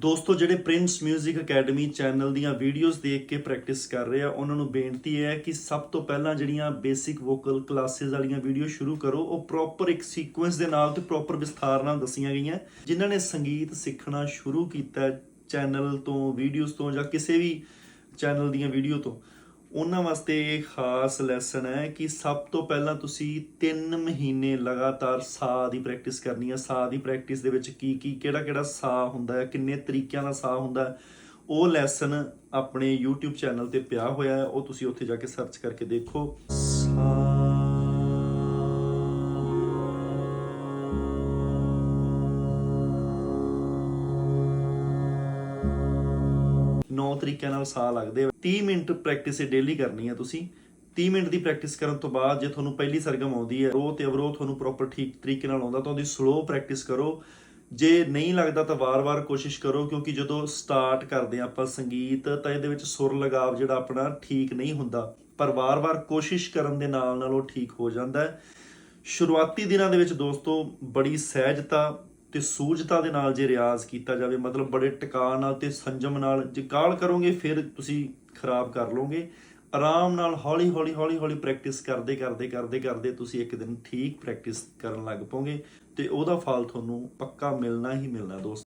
ਦੋਸਤੋ, ਜਿਹੜੇ Prince 뮤직 academy channel ਦੀਆਂ ਵੀਡੀਓਜ਼ ਦੇਖ ਕੇ ਪ੍ਰੈਕਟਿਸ ਕਰ ਰਹੇ ਆ, ਉਹਨਾਂ ਨੂੰ ਬੇਨਤੀ ਹੈ ਕਿ ਸਭ ਤੋਂ ਪਹਿਲਾਂ ਜਿਹੜੀਆਂ ਬੇਸਿਕ ਵੋਕਲ ਕਲਾਸਿਸ ਵਾਲੀਆਂ ਵੀਡੀਓ ਸ਼ੁਰੂ ਕਰੋ। ਉਹ ਪ੍ਰੋਪਰ ਇੱਕ ਸੀਕੁਐਂਸ ਦੇ ਨਾਲ ਤੇ ਪ੍ਰੋਪਰ ਵਿਸਥਾਰ ਨਾਲ ਦੱਸੀਆਂ ਗਈਆਂ। ਜਿਨ੍ਹਾਂ ਨੇ ਸੰਗੀਤ ਸਿੱਖਣਾ ਸ਼ੁਰੂ ਕੀਤਾ ਚੈਨਲ ਤੋਂ ਵੀਡੀਓਜ਼ ਤੋਂ ਜਾਂ ਕਿਸੇ ਵੀ ਚੈਨਲ ਦੀਆਂ ਵੀਡੀਓ ਤੋਂ। ਉਹਨਾਂ ਵਾਸਤੇ ਇਹ ਖਾਸ ਲੈਸਨ ਹੈ ਕਿ ਸਭ ਤੋਂ ਪਹਿਲਾਂ ਤੁਸੀਂ 3 ਮਹੀਨੇ ਲਗਾਤਾਰ ਸਾਹ ਦੀ ਪ੍ਰੈਕਟਿਸ ਕਰਨੀ ਹੈ। ਸਾਹ ਦੀ ਪ੍ਰੈਕਟਿਸ ਦੇ ਵਿੱਚ ਕੀ ਕੀ, ਕਿਹੜਾ ਕਿਹੜਾ ਸਾਹ ਹੁੰਦਾ ਹੈ, ਕਿੰਨੇ ਤਰੀਕਿਆਂ ਦਾ ਸਾਹ ਹੁੰਦਾ ਹੈ, ਉਹ ਲੈਸਨ ਆਪਣੇ YouTube ਚੈਨਲ ਤੇ ਪਿਆ ਹੋਇਆ ਹੈ। ਉਹ ਤੁਸੀਂ ਉੱਥੇ ਜਾ ਕੇ ਸਰਚ ਕਰਕੇ ਦੇਖੋ। ਨੌ ਤਰੀਕਿਆਂ ਨਾਲ ਸਾਹ ਲੱਗਦੇ 30 ਮਿੰਟ ਪ੍ਰੈਕਟਿਸ ਡੇਲੀ ਕਰਨੀ ਹੈ ਤੁਸੀਂ। 30 ਮਿੰਟ ਦੀ ਪ੍ਰੈਕਟਿਸ ਕਰਨ ਤੋਂ ਬਾਅਦ ਜੇ ਤੁਹਾਨੂੰ ਪਹਿਲੀ ਸਰਗਮ ਆਉਂਦੀ ਹੈ ਰੋ ਤੇ ਅਵਰੋਹ ਤੁਹਾਨੂੰ ਪ੍ਰੋਪਰ ਠੀਕ ਤਰੀਕੇ ਨਾਲ ਆਉਂਦਾ, ਤਾਂ ਉਹਦੀ ਸਲੋ ਪ੍ਰੈਕਟਿਸ ਕਰੋ। ਜੇ ਨਹੀਂ ਲੱਗਦਾ ਤਾਂ ਵਾਰ-ਵਾਰ ਕੋਸ਼ਿਸ਼ ਕਰੋ, ਕਿਉਂਕਿ ਜਦੋਂ ਸਟਾਰਟ ਕਰਦੇ ਹਾਂ ਆਪਾਂ ਸੰਗੀਤ, ਤਾਂ ਇਹਦੇ ਵਿੱਚ ਸੁਰ ਲਗਾਵ ਜਿਹੜਾ ਆਪਣਾ ਠੀਕ ਨਹੀਂ ਹੁੰਦਾ। ਪਰ ਵਾਰ-ਵਾਰ ਕੋਸ਼ਿਸ਼ ਕਰਨ ਦੇ ਨਾਲ ਨਾਲ ਉਹ ਠੀਕ ਹੋ ਜਾਂਦਾ ਹੈ। ਸ਼ੁਰੂਆਤੀ ਦਿਨਾਂ ਦੇ ਵਿੱਚ ਦੋਸਤੋ, ਬੜੀ ਸਹਿਜਤਾ ਤੇ ਸੂਝਤਾ ਦੇ ਨਾਲ ਜੇ ਰਿਆਜ਼ ਕੀਤਾ ਜਾਵੇ, ਮਤਲਬ ਬੜੇ ਟਿਕਾ ਨਾਲ ਤੇ ਸੰਜਮ ਨਾਲ, ਜੇ ਕਾਲ ਕਰੋਗੇ, ਫਿਰ ਤੁਸੀਂ ਖਰਾਬ ਕਰ ਲਓਗੇ। ਆਰਾਮ ਨਾਲ ਹੌਲੀ ਹੌਲੀ ਹੌਲੀ ਹੌਲੀ ਪ੍ਰੈਕਟਿਸ ਕਰਦੇ ਕਰਦੇ ਕਰਦੇ ਕਰਦੇ ਤੁਸੀਂ ਇੱਕ ਦਿਨ ਠੀਕ ਪ੍ਰੈਕਟਿਸ ਕਰਨ ਲੱਗ ਪੋਗੇ ਤੇ ਉਹਦਾ ਫਲ ਤੁਹਾਨੂੰ ਪੱਕਾ ਮਿਲਣਾ ਹੀ ਮਿਲਣਾ, ਦੋਸਤ।